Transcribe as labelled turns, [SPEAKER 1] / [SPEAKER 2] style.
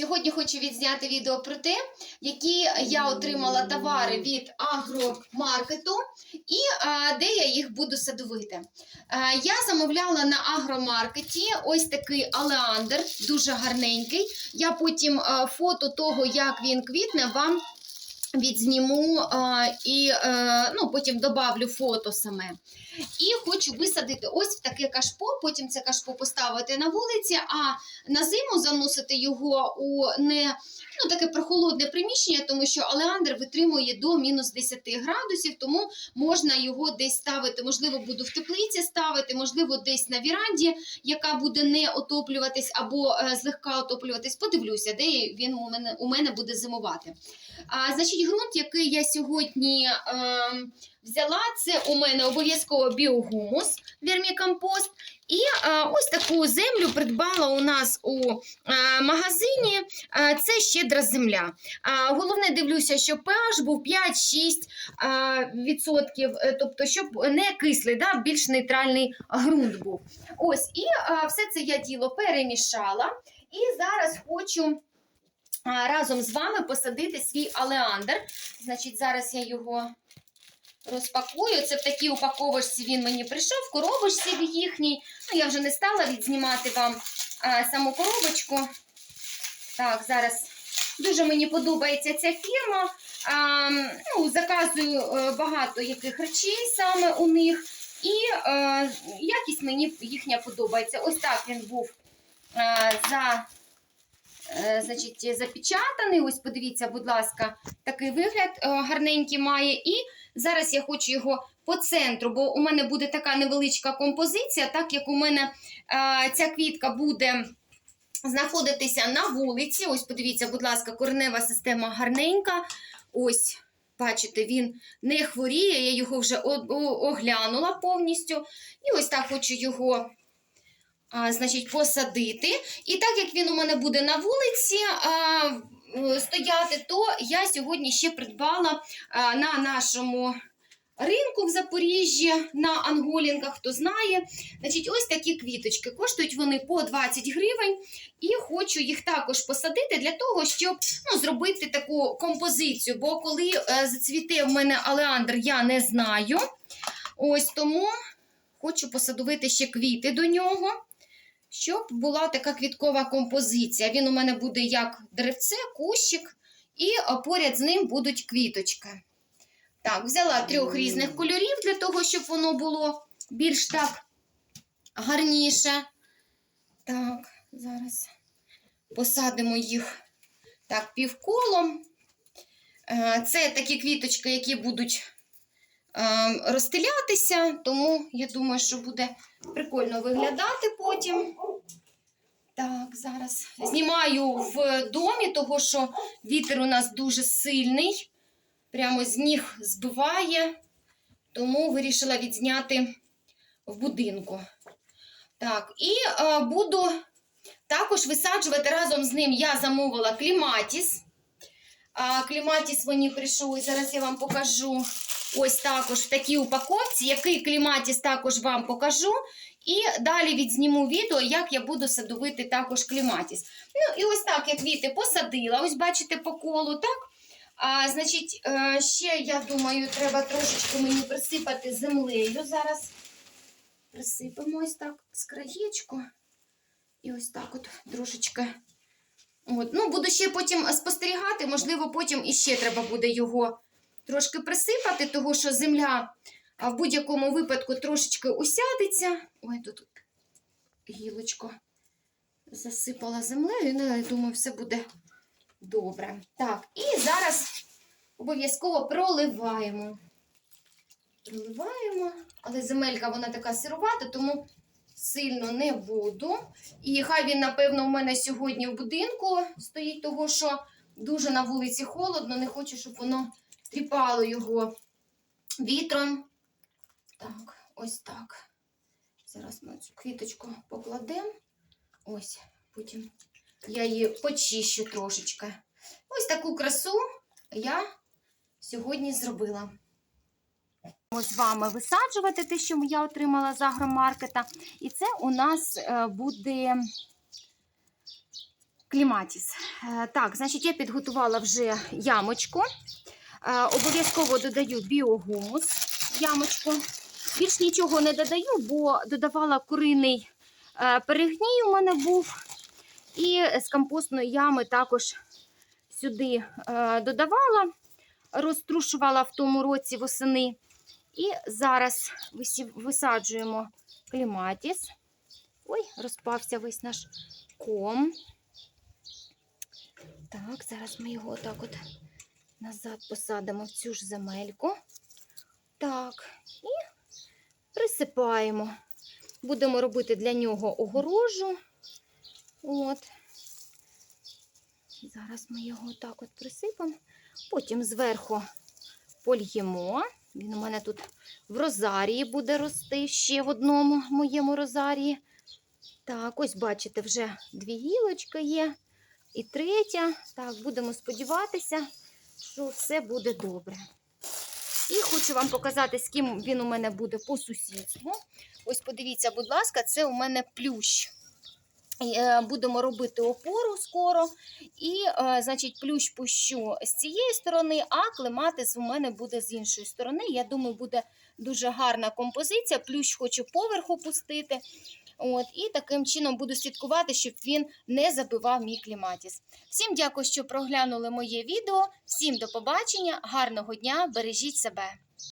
[SPEAKER 1] Сьогодні хочу відзняти відео про те, які я отримала товари від агромаркету і а, де я їх буду садовити. А, я замовляла на агромаркеті ось такий алеандр, дуже гарненький. Я потім а, фото того, як він квітне, вам відзніму а, і е, ну, потім добавлю фото саме. І хочу висадити ось в таке кашпо, потім це кашпо поставити на вулиці, а на зиму заносити його у не ну, таке прохолодне приміщення, тому що олеандр витримує до мінус 10 градусів, тому можна його десь ставити. Можливо, буду в теплиці ставити, можливо, десь на віранді, яка буде не отоплюватись або е, злегка отоплюватись. Подивлюся, де він у мене, у мене буде зимувати. А, значить, ґрунт, який я сьогодні е, взяла, це у мене обов'язково біогумус, вермікомпост. І е, ось таку землю придбала у нас у е, магазині. Е, це щедра земля. Головне, дивлюся, щоб pH був 5-6 е, відсотків, е, тобто, щоб не кислий, да, більш нейтральний ґрунт був. Ось, і все це я діло перемішала. І зараз хочу разом з вами посадити свій алеандр. Значить, зараз я його розпакую. Це в такій упаковочці він мені прийшов, в коробочці в їхній. Ну, я вже не стала відзнімати вам а, саму коробочку. Так, зараз дуже мені подобається ця фірма. А, ну, заказую е, багато яких речей саме у них. І е, якість мені їхня подобається. Ось так він був е, за значить, запечатаний. Ось подивіться, будь ласка, такий вигляд е, гарненький має. І зараз я хочу його по центру, бо у мене буде така невеличка композиція, так як у мене е, ця квітка буде знаходитися на вулиці. Ось подивіться, будь ласка, коренева система гарненька. Ось. Бачите, він не хворіє, я його вже оглянула повністю. І ось так хочу його а, значить, посадити. І так як він у мене буде на вулиці а, стояти, то я сьогодні ще придбала а, на нашому ринку в Запоріжжі на Анголінках, хто знає. Значить, ось такі квіточки. Коштують вони по 20 гривень. І хочу їх також посадити для того, щоб ну, зробити таку композицію. Бо коли е, зацвіте в мене алеандр, я не знаю. Ось тому хочу посадовити ще квіти до нього щоб була така квіткова композиція. Він у мене буде як деревце, кущик, і поряд з ним будуть квіточки. Так, взяла трьох різних кольорів для того, щоб воно було більш так гарніше. Так, зараз посадимо їх так півколом. Е, Це такі квіточки, які будуть е, розстелятися, тому я думаю, що буде прикольно виглядати потім. Так, зараз знімаю в домі, того що вітер у нас дуже сильний, прямо з ніг збиває, тому вирішила відзняти в будинку. Так, і е, буду також висаджувати разом з ним. Я замовила кліматіс. Кліматіс мені прийшов, і зараз я вам покажу ось також в такій упаковці, який кліматіс також вам покажу. І далі відзніму відео, як я буду садовити також кліматіс. Ну, і ось так я квіти посадила, ось бачите, по колу, так? А, значить, е, ще, я думаю, треба трошечки мені присипати землею. Зараз присипемо ось так з краєчку. І ось так от трошечки. От. Ну, буду ще потім спостерігати, можливо, потім іще треба буде його трошки присипати, тому що земля в будь-якому випадку трошечки усядеться. Ой, тут гілочко засипала землею, ну, я думаю, все буде добре. Так, і зараз обов'язково проливаємо. Проливаємо, але земелька вона така сирувата, тому сильно не буду. І хай він, напевно, у мене сьогодні в будинку стоїть, того що дуже на вулиці холодно, не хочу, щоб воно тріпало його вітром. Так, ось так. Зараз ми цю квіточку покладемо. Ось, потім я її почищу трошечки. Ось таку красу я сьогодні зробила. З вами висаджувати те, що я отримала з агромаркета. І це у нас е, буде Кліматіс. Е, Так, значить, я підготувала вже ямочку. Е, Обов'язково додаю біогумус ямочку. Більш нічого не додаю, бо додавала куриний перегній у мене був. І з компостної ями також сюди додавала, розтрушувала в тому році восени. І зараз висаджуємо кліматіс. Ой, розпався весь наш ком. Так, зараз ми його отак от назад посадимо в цю ж земельку. Так, і присипаємо. Будемо робити для нього огорожу. От. Зараз ми його так от присипемо. Потім зверху польємо. Він у мене тут в розарії буде рости ще в одному моєму розарії. Так, ось бачите, вже дві гілочки є. І третя. Так, будемо сподіватися, що все буде добре. І хочу вам показати, з ким він у мене буде по сусідству. Ось подивіться, будь ласка, це у мене плющ. Е, Будемо робити опору скоро. І, е, значить, плющ пущу з цієї сторони, а клематис у мене буде з іншої сторони. Я думаю, буде дуже гарна композиція. Плющ хочу поверху пустити. От, і таким чином буду слідкувати, щоб він не забивав мій кліматіс. Всім дякую, що проглянули моє відео. Всім до побачення, гарного дня, бережіть себе.